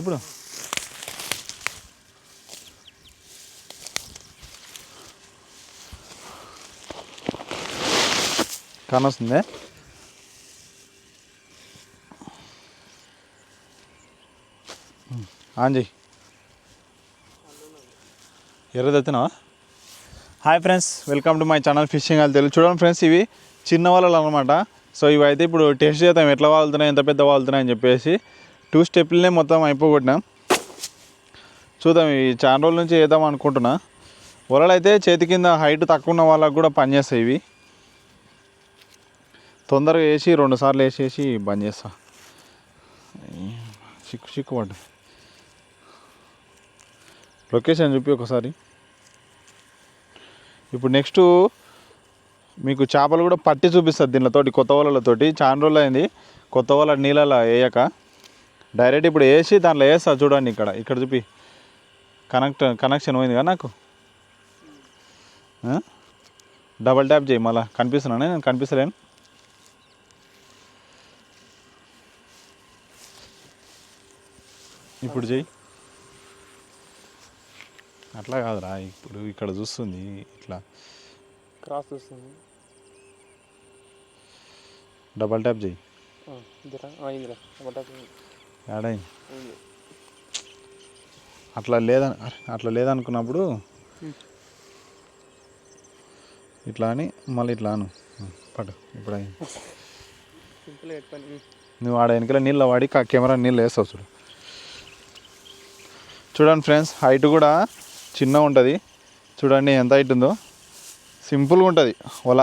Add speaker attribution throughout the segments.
Speaker 1: ఇప్పుడు? కానొస్తుంది ఆన్ చెయ్యి. ఎర్రది ఎత్తున్నావా hi friends welcome to my channel fishing అది తెలుసు చూడండి ఫ్రెండ్స్ ఇవి చిన్న వాళ్ళు అనమాట సో ఇవి అయితే ఇప్పుడు టేస్ట్ చేద్దాం. ఎట్లా వాళ్తున్నాయి ఎంత పెద్ద వాళ్తున్నాయి అని చెప్పేసి. టూ స్టెప్లనే మొత్తం అయిపోగొట్టినా. చూద్దాం ఈ చాలా రోజుల నుంచి వేద్దాం అనుకుంటున్నా. వలలు అయితే చేతి కింద హైట్ తక్కువ ఉన్న వాళ్ళకు కూడా పనిచేస్తాయి ఇవి. తొందరగా వేసి రెండు సార్లు వేసేసి బంద్ చేస్తా. చిక్కు చిక్కు పడ్డ లొకేషన్ చూపి ఒకసారి. ఇప్పుడు నెక్స్ట్ మీకు చేపలు కూడా పట్టి చూపిస్తుంది దీనితోటి కొత్త వలలతోటి. చాలా రోజులు అయింది కొత్త వల నీళ్ళలో వేయక. డైరెక్ట్ ఇప్పుడు వేసి దాంట్లో వేస్తా చూడండి ఇక్కడ. ఇక్కడ చూపి. కనెక్ట్ కనెక్షన్ పోయింది కదా నాకు? డబల్ ట్యాప్ చేయి మళ్ళీ. కనిపిస్తున్నాను నేను కనిపిస్తలేను. ఇప్పుడు చెయ్యి అట్లా కాదురా. ఇప్పుడు ఇక్కడ చూస్తుంది ఇట్లా.
Speaker 2: క్రాస్ వస్తుంది
Speaker 1: డబల్ ట్యాప్ చేయి.
Speaker 2: ఇదిరా. అయిందిరా పట్టాకు
Speaker 1: యాడై. అట్లా లేదని అట్లా లేదనుకున్నప్పుడు ఇట్లా అని మళ్ళీ ఇట్లా అను. పట్టు ఇప్పుడు అయింది నువ్వు ఆడ వెనకాల నీళ్ళు వాడి కెమెరా నీళ్ళు వేస్తావు చూడు. చూడండి ఫ్రెండ్స్ హైట్ కూడా చిన్న ఉంటుంది. చూడండి ఎంత హైట్ ఉందో. సింపుల్గా ఉంటుంది వల.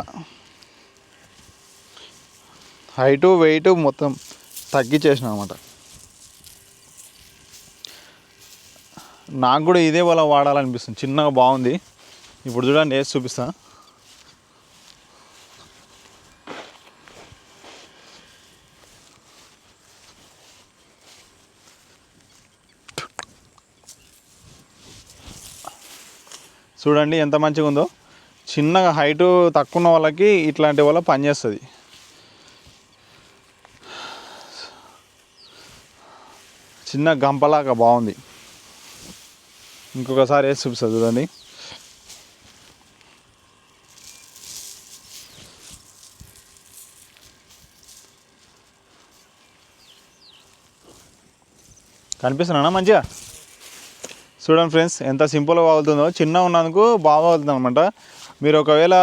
Speaker 1: హైటు వెయిట్ మొత్తం తగ్గించేసిన అనమాట నాకు కూడా ఇదే వల వాడాలనిపిస్తుంది. చిన్నగా బాగుంది. ఇప్పుడు చూడండి వేసి చూపిస్తా. చూడండి ఎంత మంచిగా ఉందో. చిన్నగా హైటు తక్కువ ఉన్న వాళ్ళకి ఇట్లాంటి వల్ల పనిచేస్తుంది చిన్న గంపలాగా బాగుంది. ఇంకొకసారి వేసి చూపిస్తుంది చూడండి. కనిపిస్తున్నానా మంచిగా? చూడండి ఫ్రెండ్స్ ఎంత సింపుల్గా అవుతుందో చిన్న ఉన్నందుకు బాగా అవుతుంది అనమాట మీరు ఒకవేళ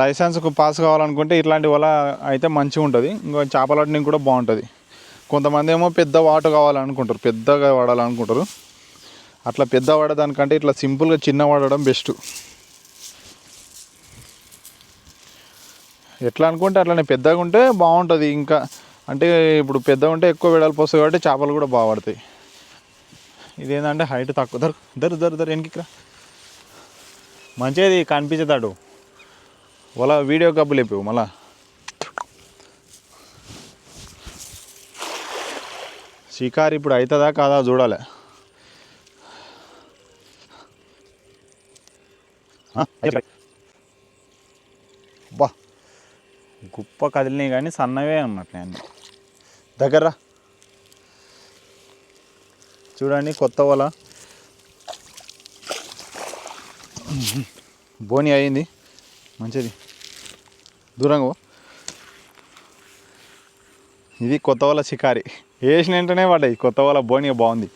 Speaker 1: లైసెన్స్కు పాస్ కావాలనుకుంటే ఇట్లాంటి వల్ల అయితే మంచిగా ఉంటుంది ఇంకో చేపలటిని కూడా బాగుంటుంది. కొంతమంది ఏమో పెద్ద వాట కావాలనుకుంటారు పెద్దగా వాడాలనుకుంటారు. అట్లా పెద్ద వాడదానికంటే ఇట్లా సింపుల్గా చిన్న వాడడం బెస్ట్. ఎట్లా అనుకుంటే అట్లనే పెద్దగా ఉంటే బాగుంటుంది. ఇంకా అంటే ఇప్పుడు పెద్దగా ఉంటే ఎక్కువ వెడల్పు వస్తుంది కాబట్టి చేపలు కూడా బాగా పడతాయి ఇదేంటంటే హైట్ తక్కువ. ధర దరు దరు ధర వెనక్కి మంచిది కనిపించేదాడు వాళ్ళ వీడియో కబ్బులు లేపు మళ్ళా. షికారు ఇప్పుడు అవుతుందా కాదా చూడాలి. బా గుప్ప కదిలినాయి కానీ సన్నవే ఉన్నట్లే అన్నీ దగ్గర. చూడండి కొత్త వల బోని అయింది మంచిది దూరంగా. ఇది కొత్త వల షికారి వేసిన వెంటనే పడ్డాయి కొత్త వల బోనిగా బాగుంది.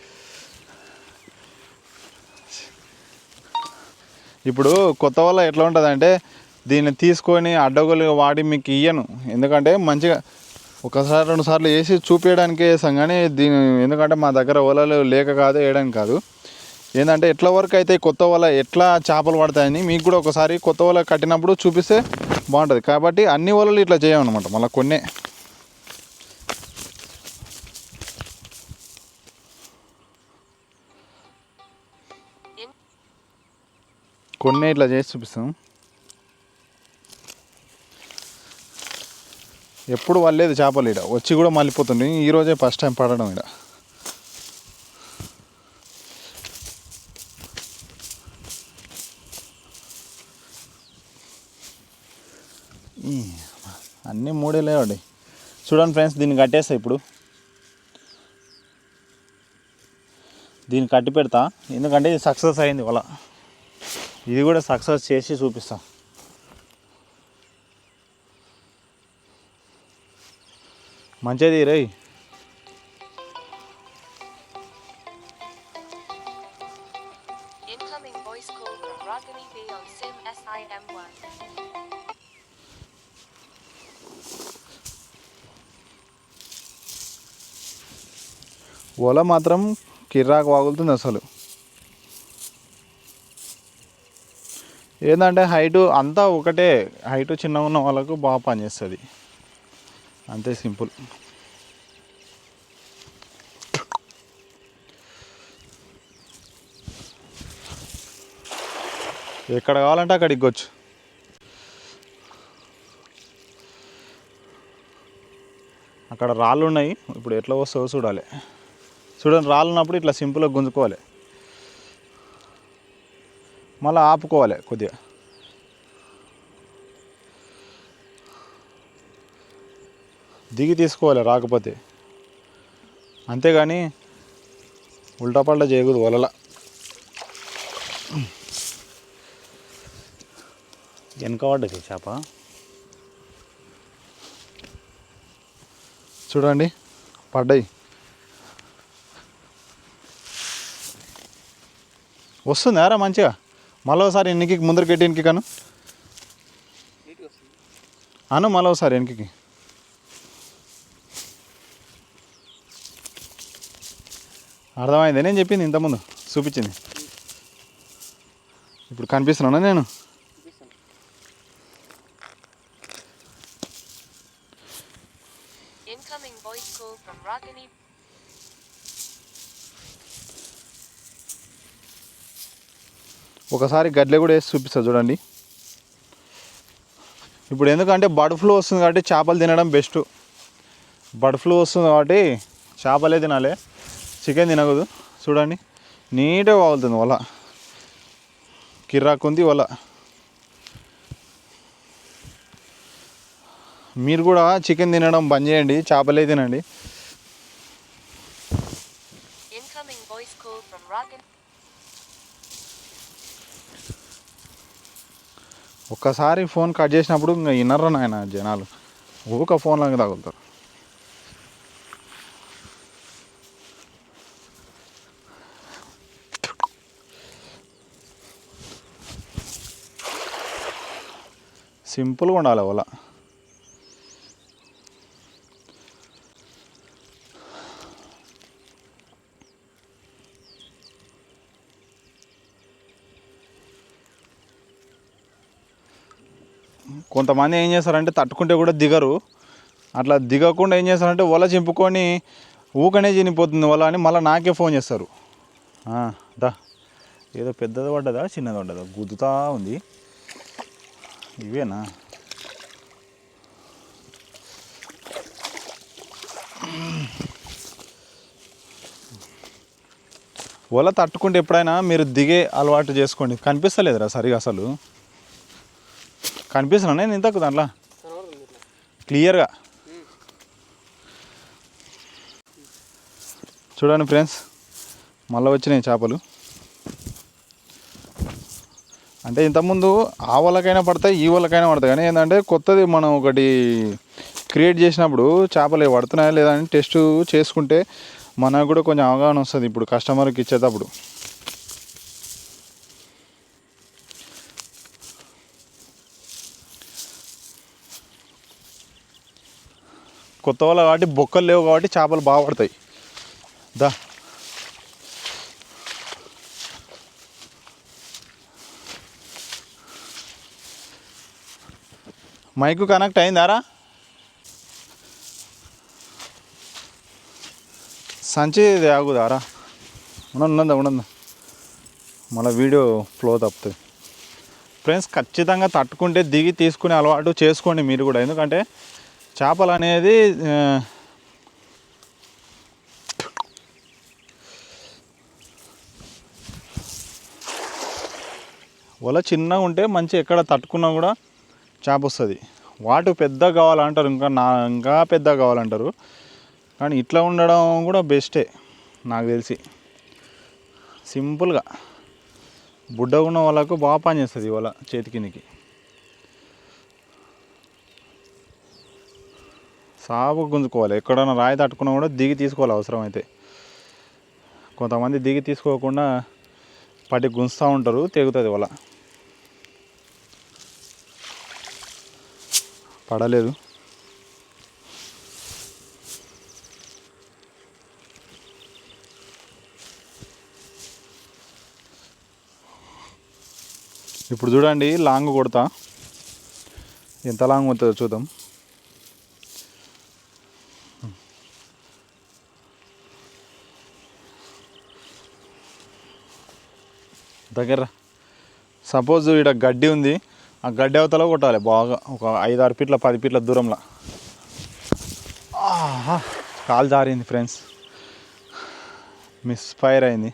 Speaker 1: ఇప్పుడు కొత్త వల్ల ఎట్లా ఉంటుంది అంటే దీన్ని తీసుకొని అడ్డగోలుగా వాడి మీకు ఇయ్యను. ఎందుకంటే మంచిగా ఒకసారి రెండు సార్లు వేసి చూపించడానికే వేసాం కానీ దీని ఎందుకంటే మా దగ్గర వలలు లేక కాదు వేయడానికి కాదు. ఏంటంటే ఎట్లా వరకు అయితే కొత్త వల ఎట్లా చేపలు పడతాయని మీకు కూడా ఒకసారి కొత్త వల కట్టినప్పుడు చూపిస్తే బాగుంటుంది. కాబట్టి అన్ని వలలు ఇట్లా చేయమన్నమాట. మళ్ళీ కొన్నే. కొన్ని ఇట్లా చేసి చూపిస్తాం. ఎప్పుడు వల్లేదు చేపలు ఇక్కడ వచ్చి కూడా మళ్ళీపోతుంది ఈరోజే ఫస్ట్ టైం పడడం ఇక్కడ అన్నీ మూడే లేవండి. చూడండి ఫ్రెండ్స్ దీన్ని కట్టేస్తా ఇప్పుడు. దీన్ని కట్టి పెడతా. ఎందుకంటే ఇది సక్సెస్ అయింది వాళ్ళ ఇది కూడా సక్సెస్ చేసి చూపిస్తా. మంచిది
Speaker 3: SIM1.
Speaker 1: వల మాత్రం కిర్రాకు వాగులుతుంది అసలు. ఏంటంటే హైటు అంతా ఒకటే హైటు చిన్నగా ఉన్న వాళ్ళకు బాగా పనిచేస్తుంది. అంతే సింపుల్. ఎక్కడ కావాలంటే అక్కడ ఇగ్గొచ్చు. అక్కడ రాళ్ళు ఉన్నాయి. ఇప్పుడు ఎట్లా వస్తుందో చూడాలి. చూడండి రాళ్ళు ఉన్నప్పుడు ఇట్లా సింపుల్గా గుంజుకోవాలి. మళ్ళీ ఆపుకోవాలి కొద్దిగా. దిగి తీసుకోవాలి రాకపోతే. అంతేగాని ఉల్టా పల్టా చేయకూడదు వలల. వెనక పడ్డది చేప? చూడండి పడ్డాయి. వస్తుందారా మంచిగా? మళ్ళీ ఎన్నికి ముందరికి ఎట్టి ఎన్నికి కాను అను మళ్ళీ ఒకసారి వెనక్కి అర్థమైంది నేను చెప్పింది ఇంతకుముందు చూపించింది. ఇప్పుడు కనిపిస్తున్నానా నేను
Speaker 2: చూపిస్తాను
Speaker 3: Incoming voice call from Ragini
Speaker 1: ఒకసారి గడ్డలు కూడా వేసి చూపిస్తుంది చూడండి. ఇప్పుడు ఎందుకంటే బర్డ్ ఫ్లూ వస్తుంది కాబట్టి చేపలు తినడం బెస్ట్. బర్డ్ ఫ్లూ వస్తుంది కాబట్టి చేపలే తినాలి. చికెన్ తినకూడదు. చూడండి. నీట్గా వాగుతుంది వల. కిర్రాకుంది వల. మీరు కూడా చికెన్ తినడం బంద్ చేయండి. చేపలే తినండి
Speaker 3: Incoming voice call from Ragini
Speaker 1: ఒక్కసారి ఫోన్ కట్ చేసినప్పుడు ఇంకా వినరు నాయన జనాలు. ఊక ఫోన్లోకి తగులుతారు సింపుల్గా ఉండాలి వాళ్ళ. కొంతమంది ఏం చేస్తారంటే తట్టుకుంటే కూడా దిగరు. అట్లా దిగకుండా ఏం చేస్తారంటే వల చింపుకొని ఊకనే చనిపోతుంది వల అని మళ్ళీ నాకే ఫోన్ చేస్తారు. దా. ఏదో పెద్దది పడ్డదా చిన్నది పడ్డదా? గుద్దుతా ఉంది. ఇవేనా? వల తట్టుకుంటే ఎప్పుడైనా మీరు దిగే అలవాటు చేసుకోండి. కనిపిస్తలేదురా సరిగా అసలు. కనిపిస్తున్నా. నేను ఇంతకు దాంట్లో. క్లియర్గా చూడండి ఫ్రెండ్స్ మళ్ళీ వచ్చినాయి చేపలు. అంటే ఇంతకుముందు ఆ వాళ్ళకైనా పడతాయి ఈ వాళ్ళకైనా పడతాయి. కానీ ఏంటంటే కొత్తది మనం ఒకటి క్రియేట్ చేసినప్పుడు చేపలు పడుతున్నాయా లేదా అని టెస్ట్ చేసుకుంటే మనకు కూడా కొంచెం అవగాహన వస్తుంది ఇప్పుడు కస్టమర్కి ఇచ్చేటప్పుడు. కొత్త వాళ్ళు కాబట్టి బొక్కలు లేవు కాబట్టి చేపలు బాగా పడతాయి. దా. మైకు కనెక్ట్ అయిందారా? సంచి ఇది ఆగుదారా? ఉన్నదా ఉన్నదా మళ్ళీ వీడియో ఫ్లో తప్పుతుంది. ఫ్రెండ్స్ ఖచ్చితంగా తట్టుకుంటే దిగి తీసుకునే అలవాటు చేసుకోండి మీరు కూడా. ఎందుకంటే చేపలు అనేది వల చిన్నగా ఉంటే మంచి ఎక్కడ తట్టుకున్నా కూడా చేప వస్తుంది వాటు పెద్ద కావాలంటారు ఇంకా నా ఇంకా పెద్ద కావాలంటారు. కానీ ఇట్లా ఉండడం కూడా బెస్టే నాకు తెలిసి. సింపుల్గా. బుడ్డ ఉన్న వాళ్ళకు బాగా పని చేస్తుంది ఇవాళ చేతికినికి సాగు గుంజుకోవాలి. ఎక్కడైనా రాయి తట్టుకున్నా కూడా దిగి తీసుకోవాలి అవసరం అయితే. కొంతమంది దిగి తీసుకోకుండా పట్టి గుంజుతూ ఉంటారు తెగుతుంది వాళ్ళ పడలేదు. ఇప్పుడు చూడండి లాంగ్ కొడతా. ఎంత లాంగ్ ఉంటుందో చూద్దాం. దగ్గర. సపోజ్ ఇక్కడ గడ్డి ఉంది ఆ గడ్డి అవతల కొట్టాలి బాగా. ఒక ఐదు ఆరు ఫీట్ల పది ఫీట్ల దూరంలో. ఆహా, కాలు జారింది ఫ్రెండ్స్ మిస్ ఫైర్ అయింది.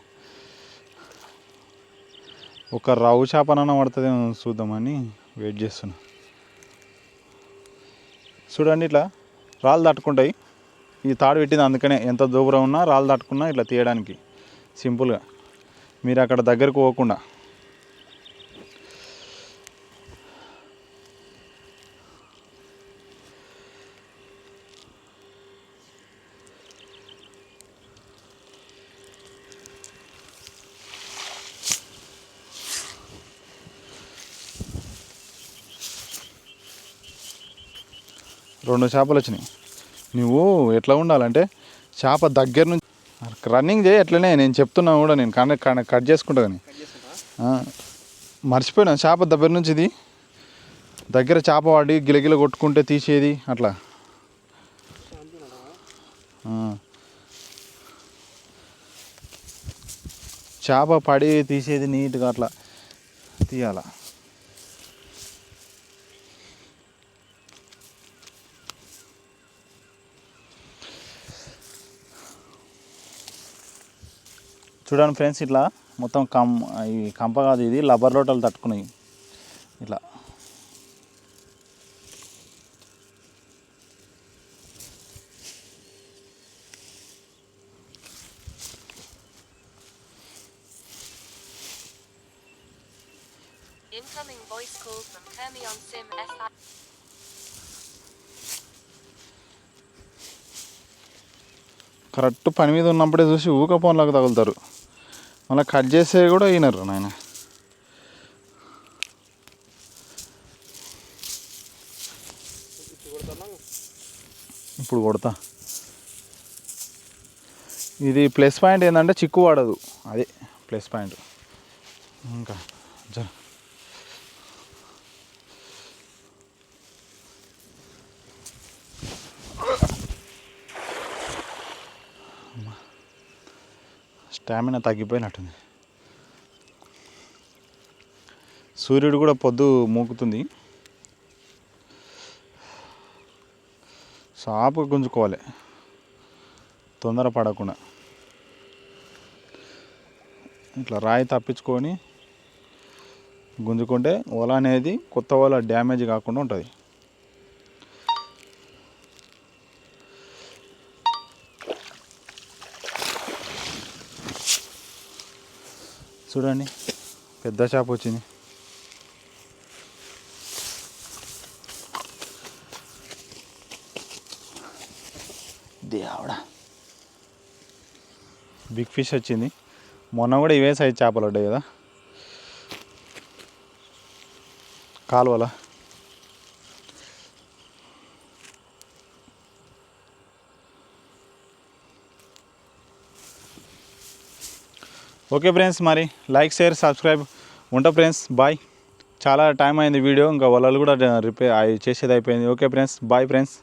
Speaker 1: ఒక రవ్వు చేపనన్నా పడుతుందేమో చూద్దామని వెయిట్ చేస్తున్నా. చూడండి ఇట్లా రాళ్ళు తట్టుకుంటాయి ఈ తాడు పెట్టింది అందుకనే ఎంత దూరం ఉన్నా రాళ్ళు తట్టుకున్నా ఇట్లా తీయడానికి. సింపుల్గా మీరు అక్కడ దగ్గరకు పోకుండా. రెండు చేపలు వచ్చినాయి. నువ్వు ఎట్లా ఉండాలంటే చేప దగ్గర నుంచి రన్నింగ్ చేయి ఎట్లనే నేను చెప్తున్నా కూడా నేను కానీ కట్ చేసుకుంటా కానీ మర్చిపోయినా చేప దగ్గర నుంచి ఇది. దగ్గర చేప వాడి గిలగిల కొట్టుకుంటే తీసేది అట్లా. చేప పడి తీసేది నీట్గా అట్లా తీయాలా? చూడండి ఫ్రెండ్స్ ఇట్లా మొత్తం కం ఈ కంప కాదు ఇది లబ్బర్ లోటలు తట్టుకున్నాయి. ఇట్లా.
Speaker 3: Incoming voice call from Kermion Sim SI.
Speaker 1: Correct పని మీద ఉన్నప్పుడే చూసి ఊక ఫోన్లకు తగులుతారు. మళ్ళీ కట్ చేసేవి కూడా అయినారు నాయన.
Speaker 2: ఇప్పుడు కొడతాను
Speaker 1: కొడతా. ఇది ప్లస్ పాయింట్ ఏంటంటే చిక్కు పడదు అదే ప్లస్ పాయింట్. ఇంకా జర. స్టామినా తగ్గిపోయినట్టుంది. సూర్యుడు కూడా పొద్దు మూకుతుంది. సాపు గుంజుకోవాలి. తొందర పడకుండా. ఇట్లా రాయి తప్పించుకొని గుంజుకుంటే వల అనేది కొత్త వల డ్యామేజ్ కాకుండా ఉంటుంది. చూడండి. పెద్ద చేప వచ్చింది. దేవుడా. బిగ్ ఫిష్ వచ్చింది. మొన్న కూడా ఇవే సైజ్ చేపలు ఉంటాయి కదా. కాలువల? ఓకే ఫ్రెండ్స్ మరి లైక్ షేర్ సబ్స్క్రైబ్. ఉంటా ఫ్రెండ్స్ బాయ్. చాలా టైం అయింది వీడియో ఇంకా వలలు కూడా రిపేర్ చేసేది అయిపోయింది. Okay friends bye friends.